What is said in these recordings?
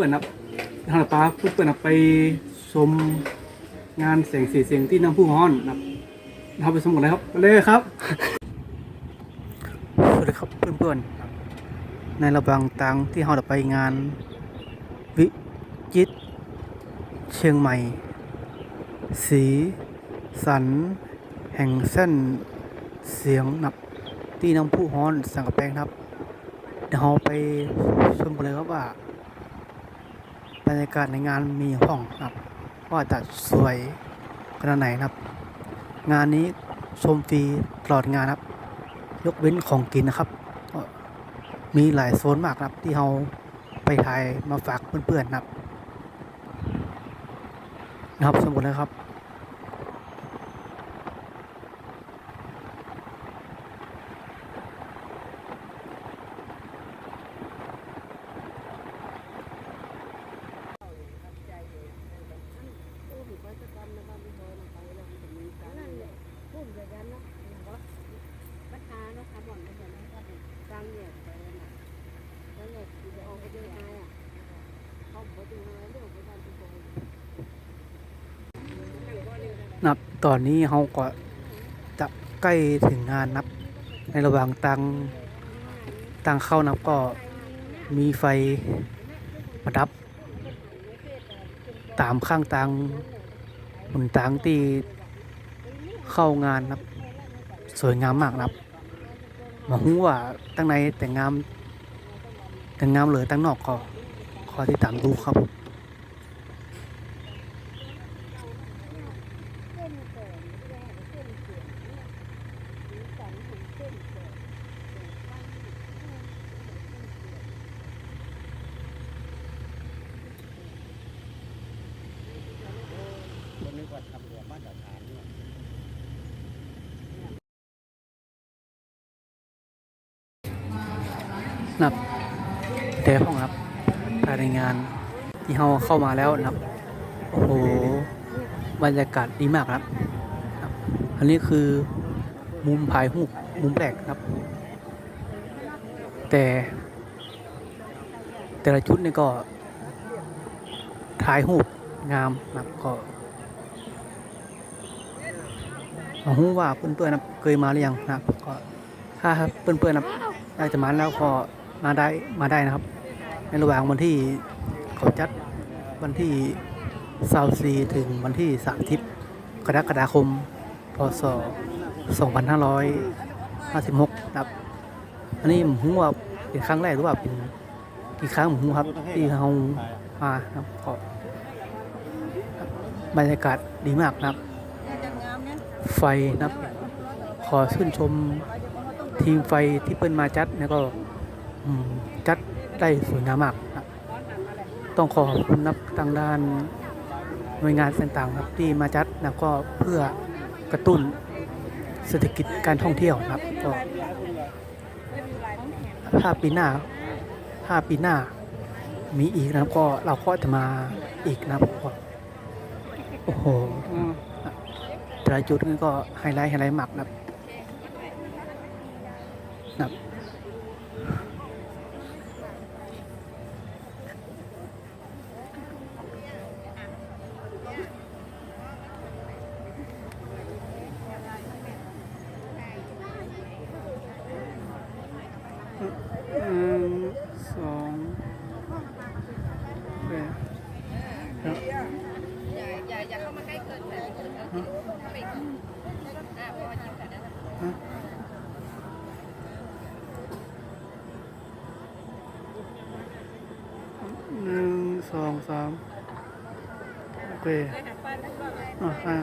เปิดนับทางป้าเปิดนับไปชมงานแสงสีเสียงที่น้ำพุฮ้อนนะครับเราไปชมกันเลยครับไปเลยครับสวัสดีครับเพื่อนๆ ในระหว่างทางที่เราไปงาน วิจิตเชียงใหม่ สีสัน แห่งเส้นเสียงนับที่น้ำพุฮ้อนสังกะแปงครับเดี๋ยวเราไปชมกันเลยครับว่า บรรยากาศในงานมีห้องนะครับ ว่าจะสวยขนาดไหนนะครับ งานนี้ชมฟรีตลอดงานครับ ยกเว้นของกินนะครับมีหลายโซนมากนะครับที่เราไปถ่ายมาฝากเพื่อนๆนะครับนะครับสมบูรณ์แลยครับ นั่นแหละพูดแบบนั้นเนาะอย่างว่าปัญหาเนาะคาร์บอนเป็นแบบนั้นก็เป็นกลางเนี่ยไปแล้วนะแล้วเนี่ยจะออกไปยังไงอะเขาบอกยังไงเรื่องของการทุกคน นับตอนนี้เราก็จะใกล้ถึงงานนับ ในระหว่างตังตังเข้านับก็มีไฟประดับ ตามข้างตังหนุนตังที่เข้างานนับ สวยงามมากนับมาหูว่าตั้งในแต่งงามแต่งงามเหลือตั้งนอกก็ขอที่ตามดูครับ คนนึกว่าทำแบบมาตรฐานเนี่ย นับแต่ห้องครับภายในงานที่เราเข้ามาแล้วนะครับโอ้โหบรรยากาศดีมากครับ อันนี้คือมุมถ่ายรูปมุมแรกครับ แต่แต่ละชุดนี่ก็ถ่ายรูปงามนับก็หูว่าเพื่อนๆนะเคยมาหรือยังนับก็ถ้าเพื่อนๆนะได้จะมาแล้วก็ มาได้มาได้นะครับ ในระหว่างวันที่เขาจัดวันที่สาสีถึงวันที่สามทิพกรกฎาคม พศ 2556นะครับ อันนี้ผมรู้ว่าเป็นครั้งแรกหรือว่าเป็นกี่ครั้งผมรู้ครับ ที่เรามาครับก็บรรยากาศดีมากนะครับ ไฟนะครับ ขอชื่นชมทีมไฟที่เปิ้นมาจัดแล้วก็ จัดได้สวยงามมากนะครับต้องขอขอบคุณนับทางด้านหน่วยงานต่างๆครับที่มาจัดแล้วก็เพื่อกระตุ้นเศรษฐกิจการท่องเที่ยวนะครับก็ถ้าปีหน้าถ้าปีหน้ามีอีกนะครับก็เราก็จะมาอีกนะครับก็โอ้โหแต่ละจุดนี่ก็ไฮไลท์ไฮไลท์หมักนะครับนะครับหนึ่งสองแปดครับ อย่าอย่าอย่าเข้ามาใกล้เกินแต่เกินเข้าไปอีกอ่าพอยิ้มแต่นั้น หนึ่ง สองสามโอเคอะอะ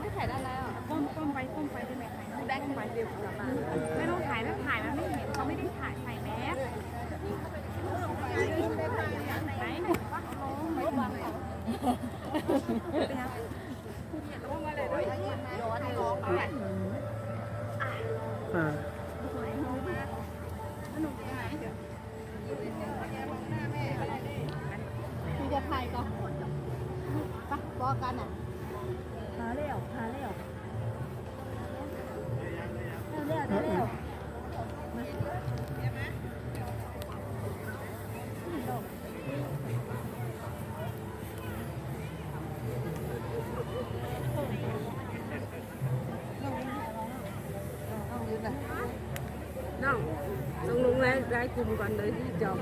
ไม่ถ่ายได้แล้วก้มก้มไปก้มไปได้ไหมคะได้ก้มไปเร็วกลับมาไม่ต้องถ่ายแล้วถ่ายมันไม่เห็นเขาไม่ได้ถ่ายใส่แมสไหนวัดลงไม่บังเหรออ่า อกันอ่ะหาเร็วหาเร็วเร็วเร็วเร็วน้องลงลงไล่ไล่กลุ่มก่อนเลยที่จอด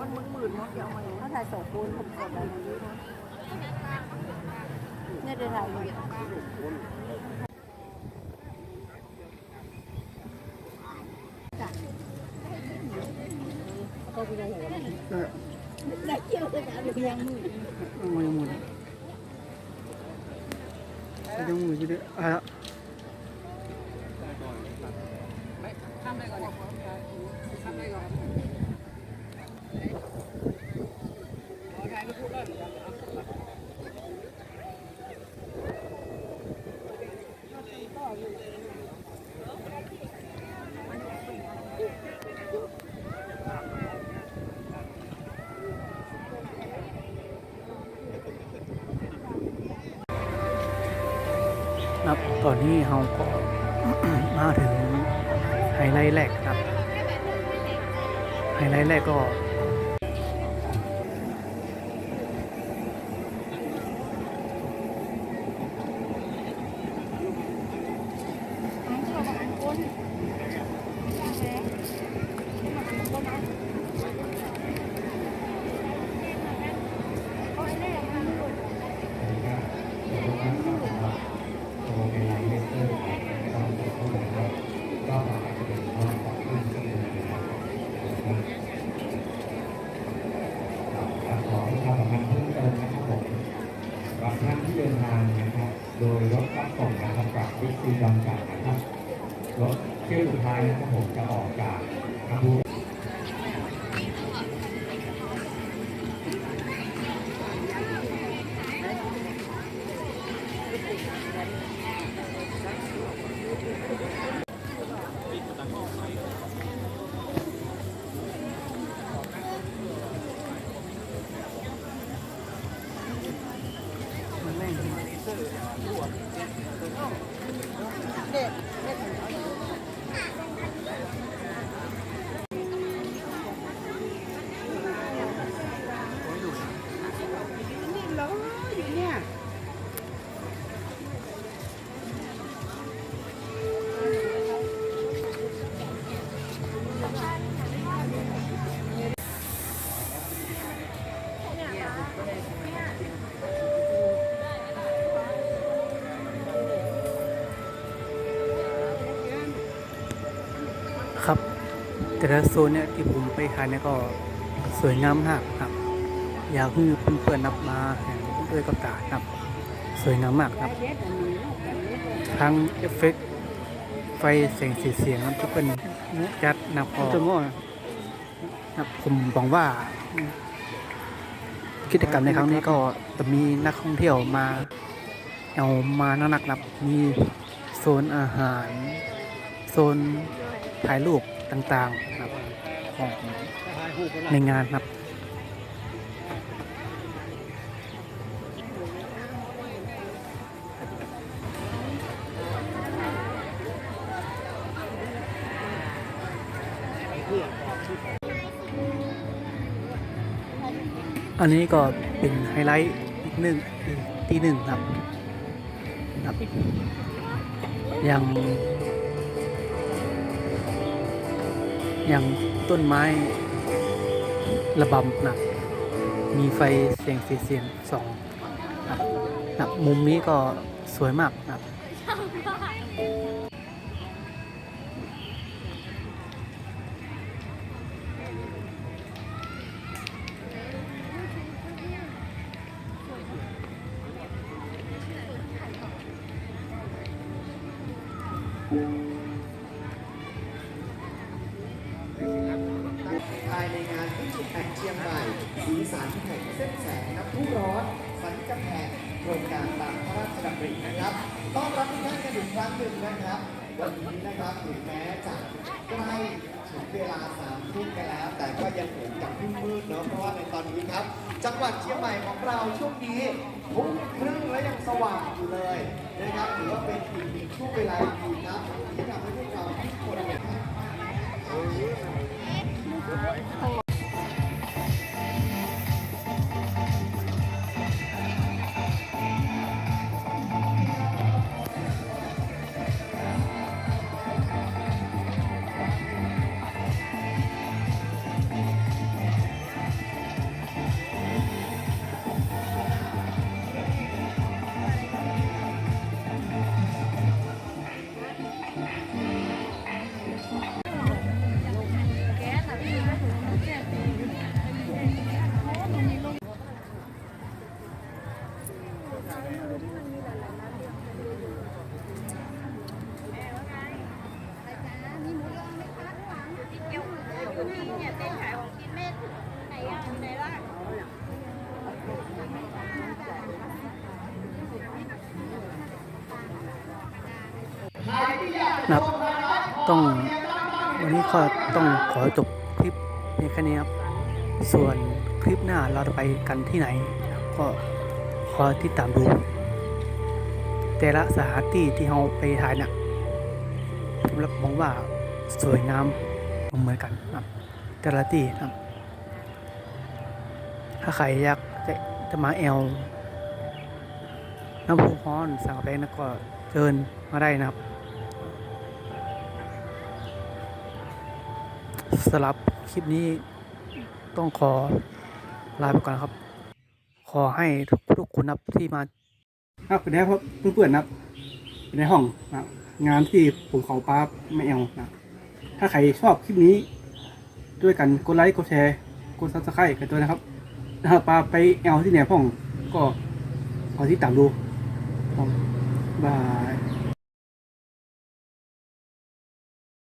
มันมึนมึนเนาะเดี๋ยวมาเขาถ่ายสองคนผมกดอะไรนี้นะเนี่ยได้ถ่ายอยู่ก็ได้เกี่ยวกันหรือยังมือเอามายังหมุนยังหมุนอยู่ดิอะทำไปก่อนทำไปก่อน ครับตอนนี้เราก็มาถึงไฮไลท์แรกครับ ไฮไลท์แรกก็ ส่งการับจากวิกซีจำกัดนะครับรถเที่ยวสุดท้ายนะครับผมจะออกจากอำเภอ แต่ละโซนเนี่ยที่ผมไปถ่ายเนี่ยก็สวยงามมากครับ อยากให้เพื่อนๆนับมาเห็นด้วยกับตาครับ สวยงามมากครับ ทั้งเอฟเฟกต์ไฟเสียงสีเสียงนั้นที่เป็นจัดนับพอจนว่านับผมหวังว่า กิจกรรมในครั้งนี้ก็จะมีนักท่องเที่ยวมา เอามานักๆนับมีโซนอาหาร โซน ถ่ายรูปต่างๆครับของในงานครับอันนี้ก็เป็นไฮไลท์อีกหนึ่งอีกที่หนึ่งครับครับยัง อยังต้นไม้ระบำนะมีไฟเสียงสีเสียงสองครับครับมุมนี้ก็สวยมากครับภ ระราชดำรินะครับต้อนรับทุกท่านกันอีกครั้งหนึ่งนะครับ วันนี้นะครับถึงแม้จะใกล้ถึงเวลา3ทุ่งกันแล้ว แต่ก็ยังเหมือนกับเพิ่งมืดเนาะเพราะว่าในตอนนี้ครับ จังหวัดเชียงใหม่ของเราช่วงนี้ทุ่มครึ่งแล้วยังสว่างอยู่เลยนะครับถือว่าเป็นอีกหนึ่งช่วงเวลาดีครับที่ทำให้พวกเราทุกคนเนี่ย ต้องวันนี้ก็ต้องขอจบคลิปเพียงแค่นี้ครับ ส่วนคลิปหน้าเราจะไปกันที่ไหน ก็ขอติดตามดู แต่ละสถานที่ที่เราไปถ่ายนี่ยผมรับมองว่าสวยงามเหมือนกันนะครับแต่ละที่นะครับ ถ้าใครอยากจะจะมาแอลน้ำพุฮ้อนสั่งแปงนะก็เชิญมาได้นะครับ สำหรับคลิปนี้ต้องขอลาไปก่อนครับ ขอให้ทุกทุกคนครับที่มาครับเป็นไงครับเพื่อนๆนะครับเป็นในห้องนะงานที่ผมเขาป้าไม่เอานะถ้าใครชอบคลิปนี้ ด้วยกันกดไลค์กดแชร์กดซับสไครต์กันด้วยนะครับถ้าปาไปแอลที่ไหนพ่องก็ขอที่ตามดูบบาย